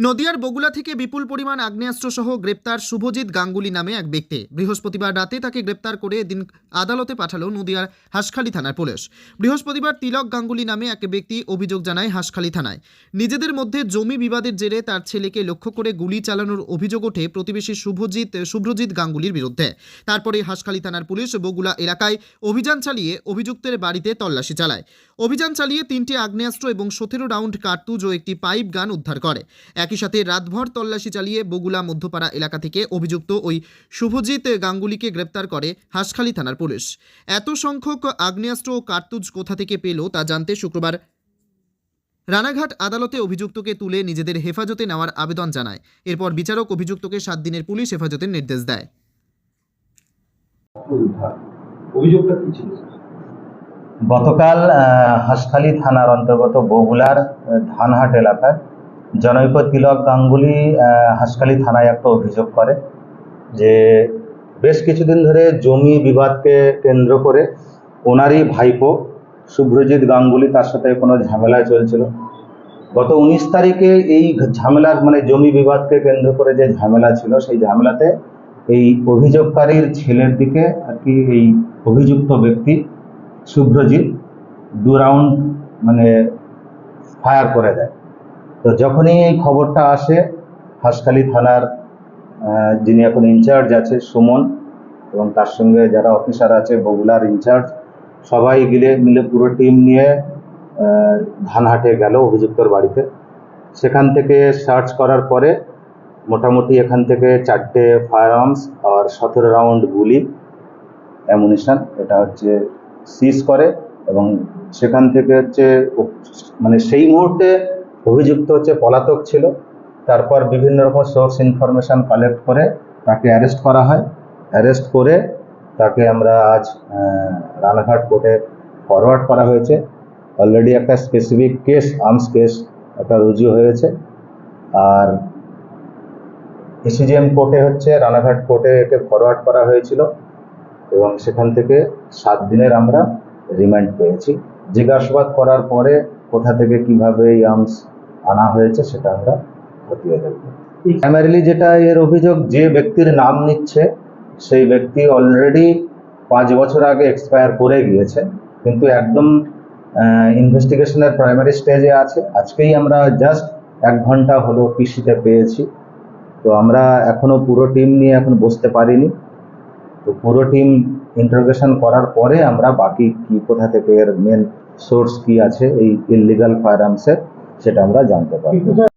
নদিয়ার বগুলা থেকে বিপুল পরিমাণ আগ্নেয়াস্ত্র সহ গ্রেপ্তার শুভজিৎ গাঙ্গুলি নামে এক ব্যক্তি। বৃহস্পতিবার রাতে তাকে গ্রেপ্তার করে দিন আদালতে পাঠালো নদিয়ার হাঁসখালি থানার পুলিশ। বৃহস্পতিবার তিলক গাঙ্গুলি নামে এক ব্যক্তি অভিযোগ জানায় হাঁসখালি থানায়। নিজেদের মধ্যে জমি বিবাদের জেরে তার ছেলেকে লক্ষ্য করে গুলি চালানোর অভিযোগ ওঠে প্রতিবেশী শুভজিৎ, শুভ্রজিৎ গাঙ্গুলির বিরুদ্ধে। তারপরে হাঁসখালি থানার পুলিশ বগুলা এলাকায় অভিযান চালিয়ে অভিযুক্তের বাড়িতে তল্লাশি চালায়। অভিযান চালিয়ে তিনটি আগ্নেয়াস্ত্র এবং সতেরো রাউন্ড কার্তুজ ও একটি পাইপ গান উদ্ধার করে। একই সাথে রাতভর তল্লাশি চালিয়ে বগুলা, মধ্যপাড়া এলাকা থেকে অভিযুক্ত ওই শুভজিৎ গাঙ্গুলিকে গ্রেপ্তার করে হাঁসখালি থানার পুলিশ। এত সংখ্যক আগ্নেয়াস্ত্র ও কার্তুজ কোথা থেকে পেল তা জানতে শুক্রবার রানাঘাট আদালতে অভিযুক্তকে তুলে নিজেদের হেফাজতে নেওয়ার আবেদন জানায়। এরপর বিচারক অভিযুক্তকে সাত দিনের পুলিশ হেফাজতের নির্দেশ দেয়। অভিযোগটা কি ছিল? গতকাল হাঁসখালি থানার অন্তর্গত বগুলার ধানহাট এলাকায় জনৈক তিলক গাঙ্গুলি হাঁসখালি থানায় একটা অভিযোগ করে যে বেশ কিছুদিন ধরে জমি বিবাদকে কেন্দ্র করে ওনারই ভাইপো শুভ্রজিৎ গাঙ্গুলি তার সাথে কোনো ঝামেলায় চলছিল। গত উনিশ তারিখে এই ঝামেলার মানে জমি বিবাদকে কেন্দ্র করে যে ঝামেলা ছিল, সেই ঝামেলাতে এই অভিযোগকারীর ছেলের দিকে আর কি এই অভিযুক্ত ব্যক্তি শুভ্রজিৎ দু রাউন্ড মানে ফায়ার করে দেয়। তো যখনই এই খবরটা আসে, হাসখালি থানার যিনি এখন ইনচার্জ আছে, সুমন, এবং তার সঙ্গে যারা অফিসার আছে, বগুলার ইনচার্জ সবাই গিলে মিলে পুরো টিম নিয়ে ধানহাটে গেল অভিযুক্তর বাড়িতে। সেখান থেকে সার্চ করার পরে মোটামুটি এখান থেকে চারটে ফায়ার আর্মস আর সতেরো রাউন্ড গুলি অ্যামুনিশন এটা হচ্ছে সিজ করে এবং সেখান থেকে হচ্ছে মানে সেই মুহূর্তে অভিযুক্ত হচ্ছে পলাতক ছিল। তারপর বিভিন্ন রকম সোর্স ইনফরমেশন কালেক্ট করে তাকে অ্যারেস্ট করা হয়। অ্যারেস্ট করে তাকে আমরা আজ রানাঘাট কোর্টে ফরওয়ার্ড করা হয়েছে। অলরেডি একটা স্পেসিফিক কেস আর্মস কেস একটা রুজু হয়েছে। আর এসিজিএম কোর্টে হচ্ছে, রানাঘাট কোর্টে একে ফরওয়ার্ড করা হয়েছিল। এবং সেখান থেকে সাত দিনের আমরা রিমান্ড পেয়েছি। জিজ্ঞাসাবাদ করার পরে কোথা থেকে কীভাবে এই আর্মস আনা হয়েছে সেটা আমরা খতিয়ে দেখব। প্রাইমারিলি যেটা এর অভিযোগ, যে ব্যক্তির নাম নিচ্ছে, সেই ব্যক্তি অলরেডি পাঁচ বছর আগে এক্সপায়ার করে গিয়েছে, কিন্তু একদম ইনভেস্টিগেশনের প্রাইমারি স্টেজে আছে। আজকেই আমরা জাস্ট এক ঘণ্টা হলো পিসিতে পেয়েছি। তো আমরা এখনও পুরো টিম নিয়ে এখন বসতে পারিনি। তো পুরো টিম ইন্টারোগেশন করার পরে আমরা বাকি কি কোথা থেকে এর মেন সোর্স কি আছে, এই ইললিগাল ফায়ার আর্মসের সেটা আমরা জানতে পারব।